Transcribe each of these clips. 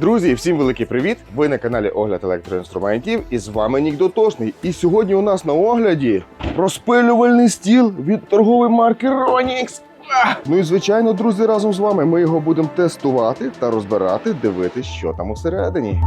Друзі, всім великий привіт! Ви на каналі Огляд електроінструментів і з вами Нік Дотошний. І сьогодні у нас на огляді розпилювальний стіл від торгової марки Ronix. Ну і звичайно, друзі, разом з вами ми його будемо тестувати та розбирати, дивитись, що там усередині.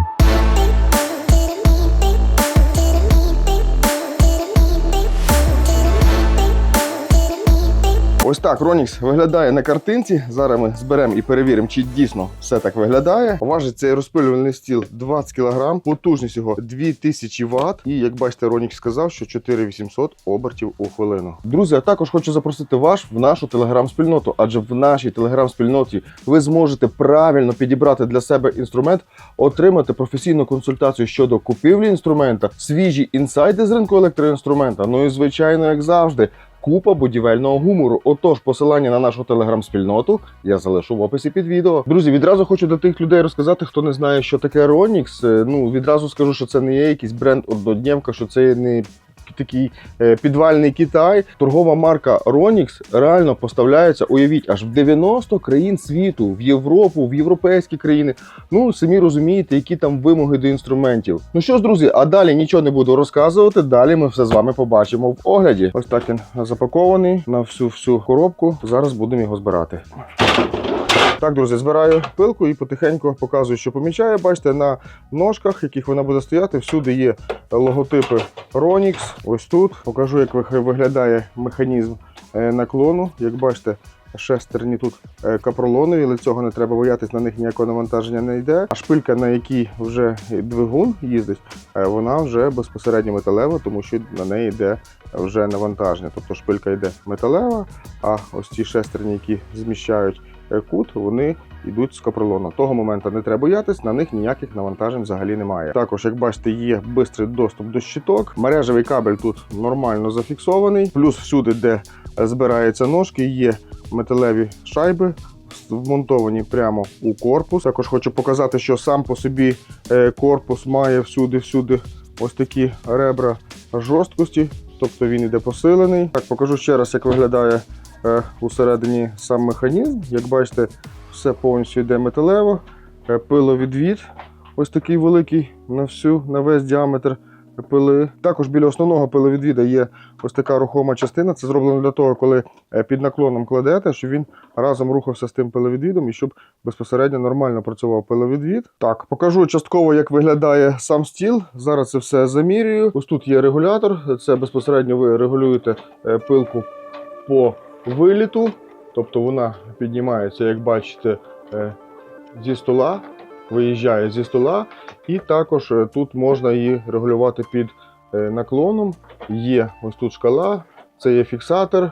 Ось так Ronix виглядає на картинці. Зараз ми зберемо і перевіримо, чи дійсно все так виглядає. Важить цей розпилювальний стіл 20 кг, потужність його 2000 Вт. І як бачите, Ronix сказав, що 4800 обертів у хвилину. Друзі, а також хочу запросити вас в нашу телеграм-спільноту, адже в нашій телеграм-спільноті ви зможете правильно підібрати для себе інструмент, отримати професійну консультацію щодо купівлі інструмента, свіжі інсайди з ринку електроінструмента. Ну і звичайно, як завжди. Купа будівельного гумору. Отож, посилання на нашу телеграм-спільноту я залишу в описі під відео. Друзі, відразу хочу до тих людей розказати, хто не знає, що таке Ronix. Е, Ну відразу скажу, що це не є якийсь бренд однодневка, що це не такий е, підвальний Китай. Торгова марка Ronix реально поставляється. Уявіть, аж в 90 країн світу, в Європу, в європейські країни. Ну самі розумієте, які там вимоги до інструментів. Ну що ж, друзі, а далі нічого не буду розказувати. Далі ми все з вами побачимо в огляді. Ось так він запакований на всю всю коробку. Зараз будемо його збирати. Так, друзі, збираю пилку і потихеньку показую, що помічаю. Бачите, на ножках, яких вона буде стояти, всюди є логотипи Ronix. Ось тут покажу, як виглядає механізм е, наклону. Як бачите, шестерні тут е, капролонові, але цього не треба боятись, на них ніякого навантаження не йде. А шпилька, на якій вже двигун їздить, е, вона вже безпосередньо металева, тому що на неї йде вже навантаження. Тобто шпилька йде металева, а ось ці шестерні, які зміщають кут, вони йдуть з капролону. Того моменту не треба боятись, на них ніяких навантажень взагалі немає. Також, як бачите, є швидкий доступ до щиток. Мережевий кабель тут нормально зафіксований. Плюс всюди, де е, збираються ножки, є металеві шайби. Вмонтовані прямо у корпус. Також хочу показати, що сам по собі е, корпус має всюди-всюди ось такі ребра жорсткості, тобто він іде посилений. Так, покажу ще раз, як виглядає е, усередині сам механізм. Як бачите, все повністю йде металево, Е, пиловідвід ось такий великий на всю, на весь діаметр пили. Також біля основного пиловідвіда є ось така рухома частина. Це зроблено для того, коли е, під наклоном кладете, щоб він разом рухався з тим пиловідвідом і щоб безпосередньо нормально працював пиловідвід. Так, покажу частково, як виглядає сам стіл. Зараз це все замірюю. Ось тут є регулятор. Це безпосередньо ви регулюєте е, пилку по виліту. Тобто вона піднімається, як бачите, е, зі стола, виїжджає зі стола, і також е, тут можна її регулювати під е, наклоном. Є ось тут шкала, це є фіксатор,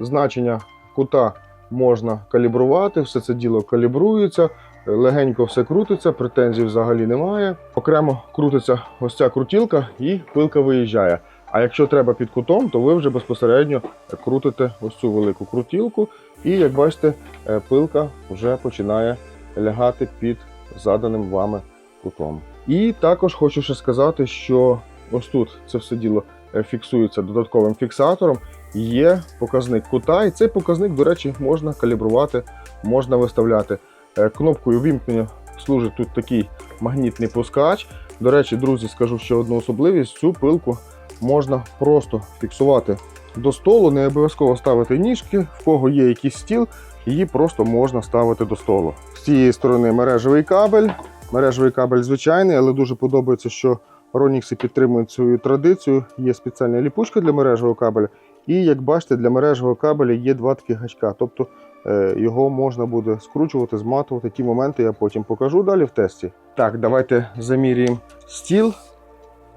значення кута можна калібрувати, все це діло калібрується. Легенько все крутиться, претензій взагалі немає. Окремо крутиться ось ця крутілка і пилка виїжджає. А якщо треба під кутом, то ви вже безпосередньо крутите ось цю велику крутілку, і як бачите, е, пилка вже починає лягати під заданим вами кутом. І також хочу ще сказати, що ось тут це все діло е, фіксується додатковим фіксатором. Є показник кута, і цей показник, до речі, можна калібрувати, можна виставляти. Е, Кнопкою вімкнення служить тут такий магнітний пускач. До речі, друзі, скажу ще одну особливість: цю пилку можна просто фіксувати до столу, не обов'язково ставити ніжки, в кого є якийсь стіл, її просто можна ставити до столу. З цієї сторони мережевий кабель. Мережевий кабель звичайний, але дуже подобається, що Ronix підтримують свою традицію. Є спеціальна ліпучка для мережевого кабеля. І як бачите, для мережевого кабеля є два такі гачка. Тобто е, його можна буде скручувати, зматувати. Ті моменти я потім покажу далі в тесті. Так, давайте замірюємо стіл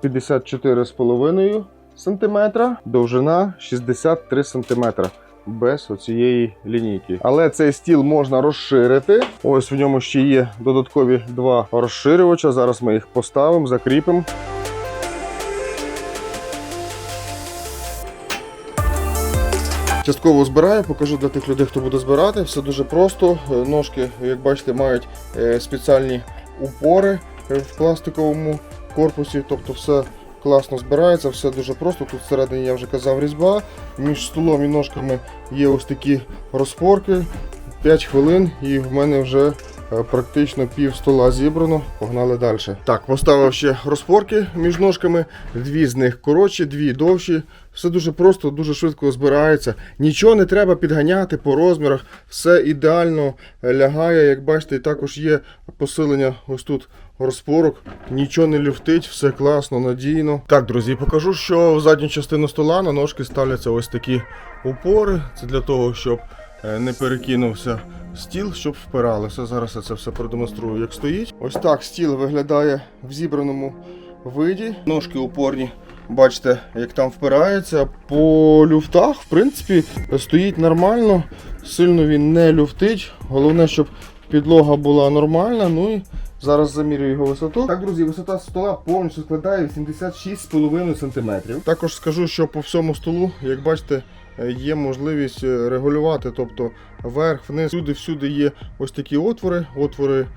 54,5 см, довжина 63 см. Без оцієї лінійки. Але цей стіл можна розширити. Ось в ньому ще є додаткові два розширювача. Зараз ми їх поставимо, закріпимо. Частково збираю, покажу для тих людей, хто буде збирати. Все дуже просто. Е, Ножки, як бачите, мають е, спеціальні упори е, в пластиковому корпусі, тобто все класно збирається, все дуже просто. Тут всередині я вже казав різьба. Між столом і ножками є ось такі розпорки. 5 хвилин і в мене вже е, практично пів стола зібрано. Погнали далі. Так, поставив ще розпорки між ножками. Дві з них коротші, дві довші. Все дуже просто, дуже швидко збирається. Нічого не треба підганяти по розмірах. Все ідеально е, лягає. Як бачите, також є посилення ось тут розпорок. Нічого не люфтить, все класно, надійно. Так, друзі, покажу, що в задню частину стола на ножки ставляться ось такі упори. Це для того, щоб е, не перекинувся стіл, щоб впиралося. Зараз я це все продемонструю, як стоїть. Ось так стіл виглядає в зібраному виді. Ножки упорні. Бачите, як там впирається. По люфтах, в принципі, стоїть нормально. Сильно він не люфтить. Головне, щоб підлога була нормальна. Ну і зараз замірюю його висоту. Так, друзі, висота стола повністю складає 86,5 см. Також скажу, що по всьому столу, як бачите, е, є можливість е, регулювати, тобто вверх, вниз, всюди, всюди є ось такі отвори, отвори е,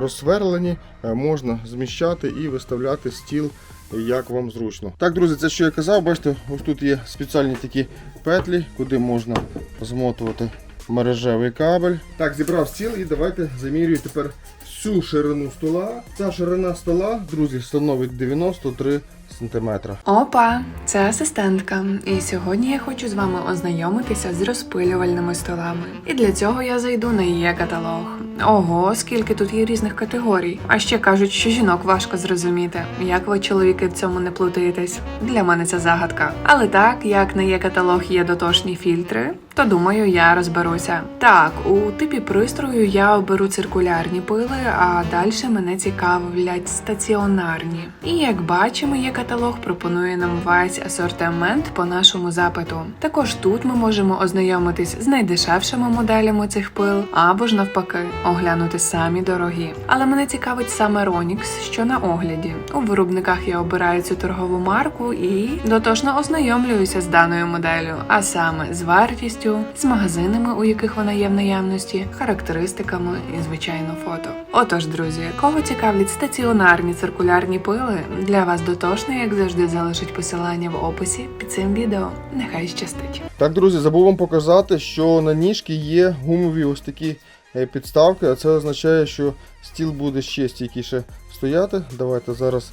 розсверлені, можна зміщати і виставляти стіл. Як вам зручно. Так, друзі, це що я казав, бачите, ось тут є спеціальні такі петлі, куди можна змотувати мережевий кабель. Так, зібрав стіл і давайте замірюю тепер всю ширину стола. Ця ширина стола, друзі, становить 93 см. Опа, це асистентка. І сьогодні я хочу з вами ознайомитися з розпилювальними столами. І для цього я зайду на є каталог. Ого, скільки тут є різних категорій. А ще кажуть, що жінок важко зрозуміти. Як ви чоловіки в цьому не плутаєтесь? Для мене це загадка. Але так, як на є каталог є дотошні фільтри, то думаю, я розберуся. Так, у типі пристрою я оберу циркулярні пили, а далі мене цікавлять стаціонарні. І як бачимо, є каталог пропонує нам весь асортимент по нашому запиту. Також тут ми можемо ознайомитись з найдешевшими моделями цих пил, або ж навпаки, оглянути самі дорогі. Але мене цікавить саме Ronix, що на огляді. У виробниках я обираю цю торгову марку і дотошно ознайомлююся з даною моделлю, а саме з вартістю, з магазинами, у яких вона є в наявності, характеристиками і звичайно фото. Отож, друзі, кого цікавлять стаціонарні циркулярні пили, для вас дотошно, як завжди, залишить посилання в описі під цим відео. Нехай щастить. Так, друзі, забув вам показати, що на ніжки є гумові ось такі е, підставки, а це означає, що стіл буде ще стійкіше стояти. Давайте зараз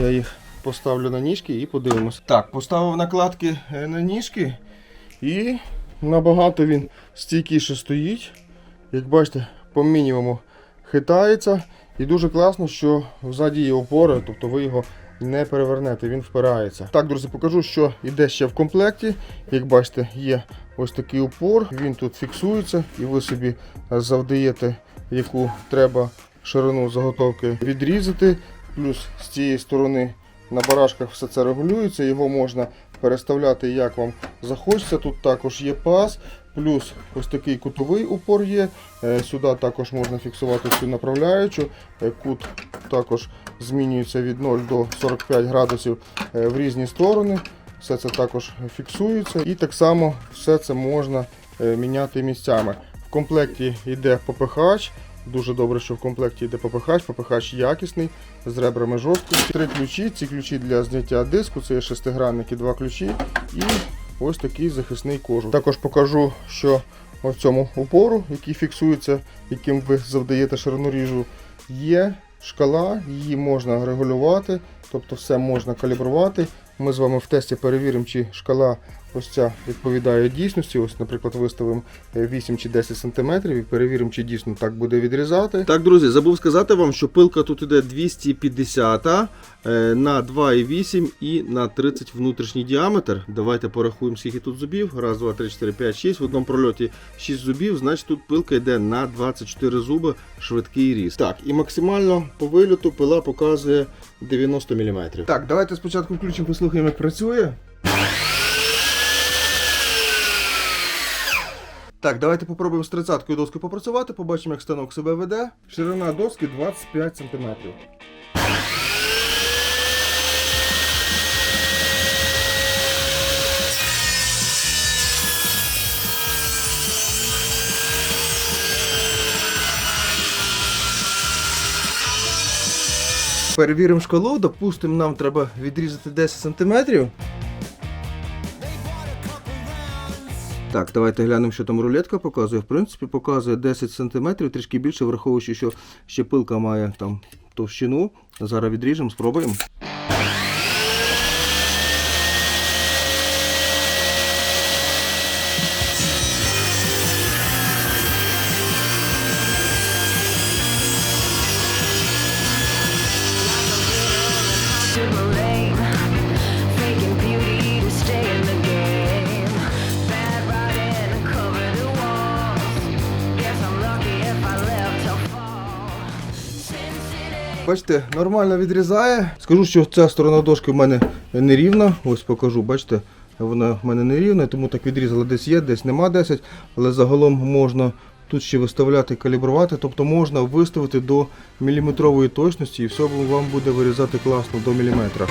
я їх поставлю на ніжки і подивимось. Так, поставив накладки е, на ніжки і набагато він стійкіше стоїть. Як бачите, по мінімуму хитається. І дуже класно, що взаді є опори, тобто ви його не перевернете, він впирається. Так, друзі, покажу, що йде ще в комплекті. Як бачите, є ось такий упор, він тут фіксується, і ви собі завдаєте, яку треба ширину заготовки відрізати. Плюс з цієї сторони на барашках все це регулюється, його можна переставляти як вам захочеться. Тут також є паз, плюс ось такий кутовий упор є. Е, Сюди також можна фіксувати цю направляючу. Е, Кут також змінюється від 0 до 45 градусів е, в різні сторони. Все це також фіксується. І так само все це можна міняти місцями. В комплекті йде попихач. Дуже добре, що в комплекті йде попихач. Попихач якісний, з ребрами жорсткий. Три ключі. Ці ключі для зняття диску, це є шестигранник і два ключі. І ось такий захисний кожух. Також покажу, що в цьому упору, який фіксується, яким ви завдаєте ширину ріжу, є шкала, її можна регулювати, тобто все можна калібрувати. Ми з вами в тесті перевіримо, чи шкала ось ця відповідає дійсності. Ось, наприклад, виставимо е, 8 чи 10 см і перевіримо, чи дійсно так буде відрізати. Так, друзі, забув сказати вам, що пилка тут іде 250 е, на 2,8 і на 30 внутрішній діаметр. Давайте порахуємо, скільки тут зубів. Раз, два, три, чотири, п'ять, шість. В одному прольоті 6 зубів, значить тут пилка йде на 24 зуби, швидкий ріст. Так, і максимально по вильоту пила показує 90 мм. Так, давайте спочатку включимо, послухаємо, як працює. Так, давайте попробуємо з 30 доскою попрацювати, побачимо, як станок себе веде. Ширина доски 25 см. Перевіримо шкалу, допустимо, нам треба відрізати 10 см. Так, давайте глянемо, що там рулетка показує. В принципі, показує 10 см, трішки більше, враховуючи, що ще пилка має там товщину. Зараз відріжемо, спробуємо. Бачите, нормально відрізає. Скажу, що ця сторона дошки в мене нерівна. Ось покажу, бачите, вона в мене нерівна, тому так відрізала десь є, десь нема 10, але загалом можна тут ще виставляти, калібрувати, тобто можна виставити до міліметрової точності і все вам буде вирізати класно до міліметра.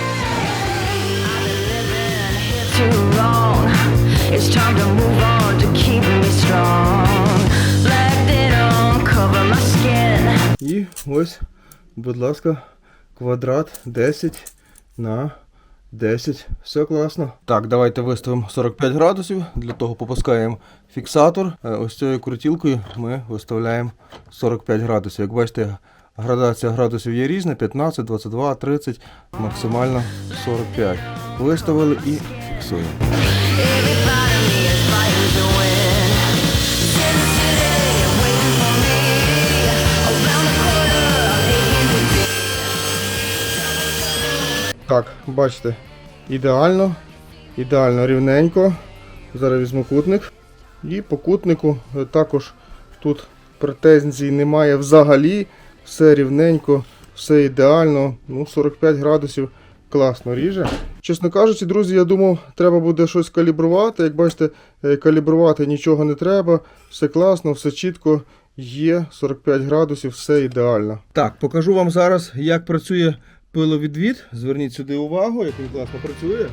І ось, будь ласка, квадрат 10 на 10. Все класно. Так, давайте виставимо 45 градусів. Для того попускаємо фіксатор. Е, Ось цією крутілкою ми виставляємо 45 градусів. Як бачите, градація градусів є різна: 15, 22, 30, максимально 45. Виставили і фіксуємо. Так, бачите, ідеально, ідеально рівненько. Зараз візьму кутник. І по кутнику також тут претензій немає взагалі. Все рівненько, все ідеально. Ну, 45 градусів класно ріже. Чесно кажучи, друзі, я думав, треба буде щось калібрувати. Як бачите, е, калібрувати нічого не треба. Все класно, все чітко. Є 45 градусів, все ідеально. Так, покажу вам зараз, як працює пиловідвід. Зверніть сюди увагу, як він класно працює.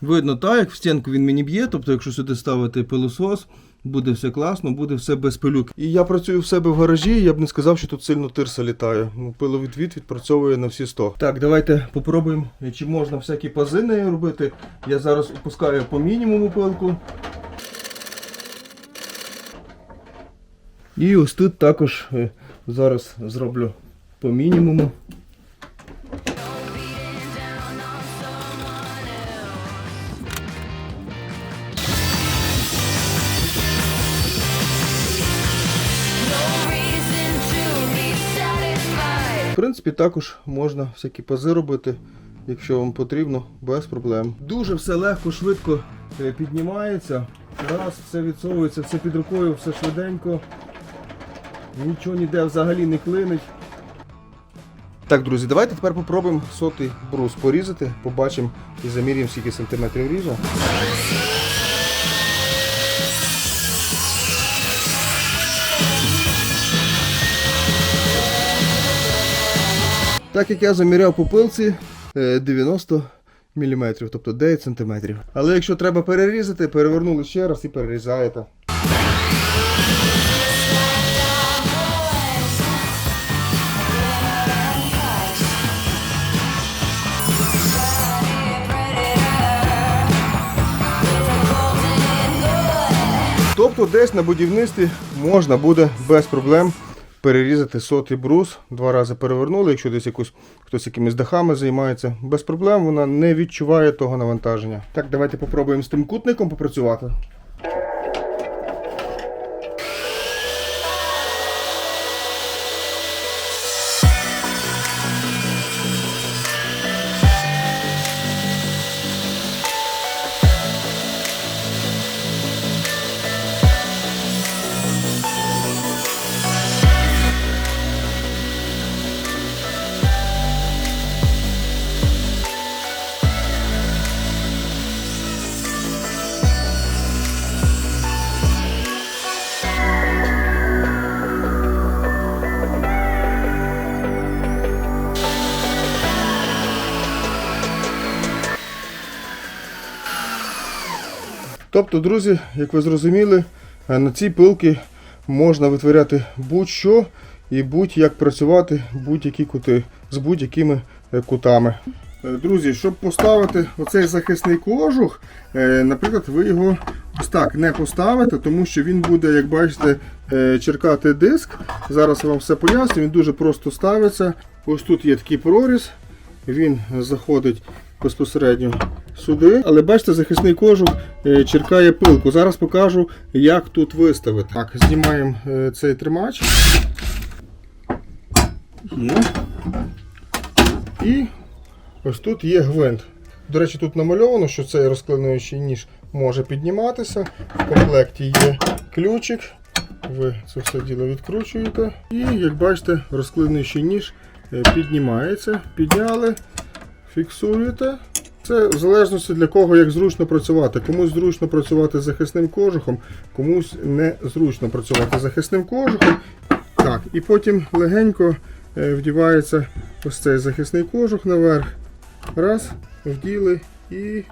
Видно так, як в стінку він мені б'є, тобто, якщо сюди ставити пилосос, буде все класно, буде все без пилюк. І я працюю в себе в гаражі, я б не сказав, що тут сильно тирса літає. Ну, Пиловідвід відпрацьовує на всі 100. Так, давайте попробуємо, чи можна всякі пази нею робити. Я зараз опускаю по мінімуму пилку. І ось тут також е, зараз зроблю по мінімуму. В принципі, також можна всякі пази робити, якщо вам потрібно, без проблем. Дуже все легко, швидко е, піднімається. Раз, все відсовується, все під рукою, все швиденько. Нічого ніде взагалі не клинить. Так, друзі, давайте тепер попробуємо сотий брус порізати, побачимо і заміряємо, скільки сантиметрів ріже. Так як я заміряв по пилці е, 90 мм, тобто 9 см. Але якщо треба перерізати, перевернули ще раз і перерізаєте. Тобто десь на будівництві можна буде без проблем перерізати сотий брус, два рази перевернули, якщо десь якусь хтось якимись дахами займається, без проблем вона не відчуває того навантаження. Так, давайте попробуємо з тим кутником попрацювати. Тобто, друзі, як ви зрозуміли, е, на цій пилці можна витворяти будь-що. і будь-як працювати будь-які кути з будь-якими е, кутами. Е, Друзі, щоб поставити оцей захисний кожух, наприклад, ви його ось так не поставите, тому що він буде, як бачите, черкати диск. Зараз я вам все поясню, він дуже просто ставиться. Ось тут є такий проріз, він заходить безпосередньо сюди. Але бачите, захисний кожух е, черкає пилку. Зараз покажу, як тут виставити. Так, знімаємо е, цей тримач. Є. І ось тут є гвинт. До речі, тут намальовано, що цей розклинуючий ніж може підніматися. В комплекті є ключик. Ви це все діло відкручуєте. І, як бачите, розклинуючий ніж е, піднімається. Підняли, фіксуєте. Це в залежності для кого як зручно працювати. Комусь зручно працювати захисним кожухом, комусь не зручно працювати захисним кожухом. Так, і потім легенько е, вдівається ось цей захисний кожух наверх. Раз, вділи і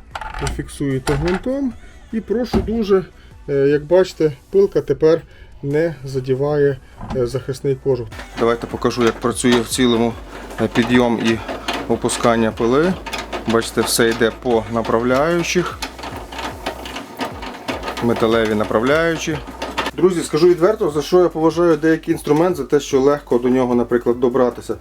фіксуєте гвинтом. І прошу дуже, е, як бачите, пилка тепер не задіває е, захисний кожух. Давайте покажу, як працює в цілому підйом і опускання пили. Бачите, все йде по направляючих. Металеві направляючі. Друзі, скажу відверто, за що я поважаю деякий інструмент, за те, що легко до нього, наприклад, добратися.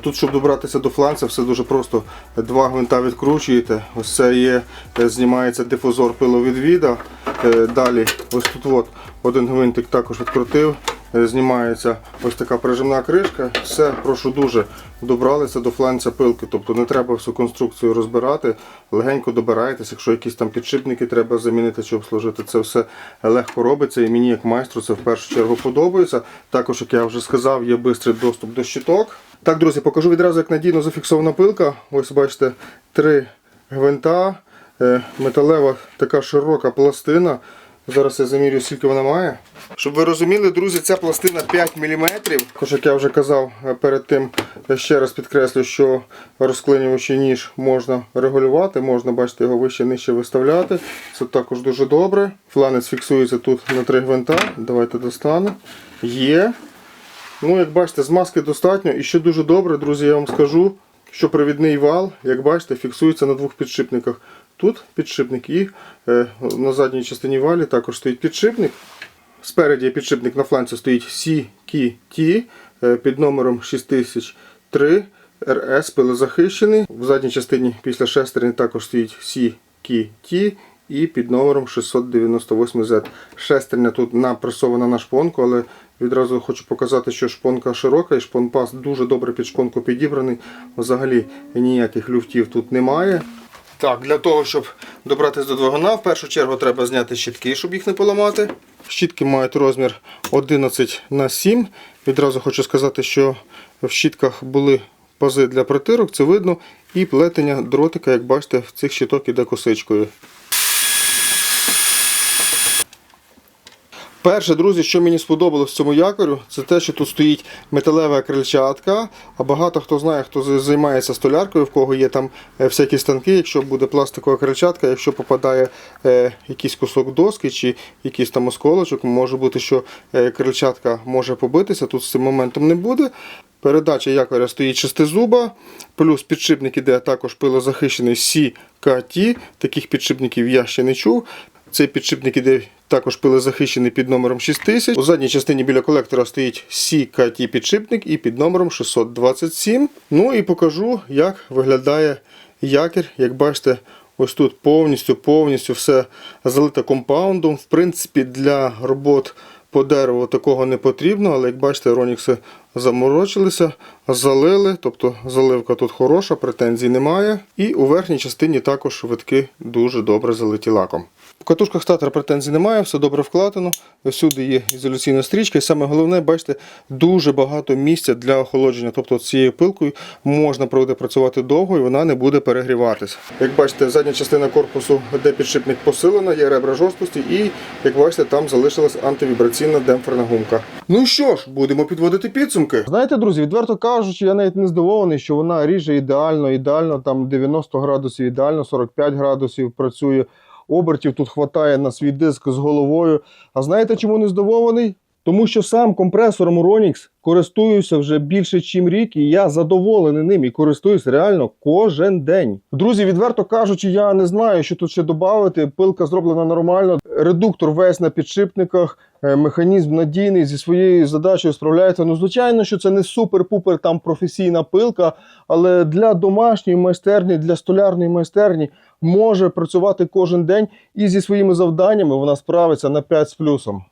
Тут, щоб добратися до фланця, все дуже просто. Два гвинта відкручуєте. Ось це є, е, знімається дифузор пиловідвіда. Е, Далі, ось тут от, один гвинтик також відкрутив. Знімається ось така прижимна кришка. Все, прошу дуже, добралися до фланця пилки. Тобто не треба всю конструкцію розбирати, легенько добираєтесь. Якщо якісь там підшипники треба замінити чи обслужити, це все легко робиться. І мені, як майстру, це в першу чергу подобається. Також, як я вже сказав, є швидкий доступ до щиток. Так, друзі, покажу відразу, як надійно зафіксована пилка. Ось бачите, три гвинта, е, металева така широка пластина. Зараз я замірю, скільки вона має. Щоб ви розуміли, друзі, ця пластина 5 мм. Також, як я вже казав е, перед тим, я ще раз підкреслю, що розклинювачий ніж можна регулювати, можна, бачите, його вище нижче виставляти. Це також дуже добре. Фланець фіксується тут на три гвинта. Давайте достану. Є. Ну, як бачите, змазки достатньо. І що дуже добре, друзі, я вам скажу, що провідний вал, як бачите, фіксується на двох підшипниках. Тут підшипник і е, на задній частині валі також стоїть підшипник. Спереді підшипник на фланці стоїть CKT е, під номером 6003 RS пилозахищений. В задній частині після шестерні також стоїть CKT і під номером 698Z. Шестерня тут напресована на шпонку, але відразу хочу показати, що шпонка широка і шпонпас дуже добре під шпонку підібраний. Взагалі ніяких люфтів тут немає. Так, для того, щоб добратися до двигуна, в першу чергу треба зняти щітки, щоб їх не поламати. Щітки мають розмір 11 на 7. Відразу хочу сказати, що в щітках були пази для притирок, це видно, і плетення дротика, як бачите, в цих щиток іде косичкою. Перше, друзі, що мені сподобалось в цьому якорю, це те, що тут стоїть металева крильчатка. А багато хто знає, хто займається столяркою, в кого є там е, всякі станки, якщо буде пластикова крильчатка, якщо попадає е, якийсь кусок доски чи якийсь там осколочок, може бути, що е, крильчатка може побитися. Тут з цим моментом не буде. Передача якоря стоїть шестизуба, плюс підшипник іде також пилозахищений CKT. Таких підшипників я ще не чув. Цей підшипник іде також пилозахищений під номером 6000. У задній частині біля колектора стоїть CKT підшипник і під номером 627. Ну і покажу, як виглядає якір. Як бачите, ось тут повністю повністю все залито компаундом. В принципі, для робот по дереву такого не потрібно, але як бачите, ронікси заморочилися, залили, тобто заливка тут хороша, претензій немає. І у верхній частині також витки дуже добре залиті лаком. В катушках статера претензій немає, все добре вкладено. Всюди є ізоляційна стрічка, і саме головне, бачите, дуже багато місця для охолодження. Тобто цією пилкою можна буде працювати довго і вона не буде перегріватися. Як бачите, задня частина корпусу, де підшипник посилена, є ребра жорсткості, і як бачите, там залишилась антивібраційна демпферна гумка. Ну що ж, будемо підводити підсумки. Знаєте, друзі, відверто кажучи, я навіть не здивований, що вона ріже ідеально, ідеально, там 90 градусів, ідеально 45 градусів працює. Обертів тут хватає на свій диск з головою. А знаєте, чому не здивований? Тому що сам компресором Ronix користуюся вже більше, ніж рік, і я задоволений ним і користуюсь реально кожен день. Друзі, відверто кажучи, я не знаю, що тут ще додати. Пилка зроблена нормально. Редуктор весь на підшипниках, е, механізм надійний зі своєю задачею справляється. Ну, звичайно, що це не супер-пупер там професійна пилка, але для домашньої майстерні, для столярної майстерні може працювати кожен день і зі своїми завданнями вона справиться на 5 з плюсом.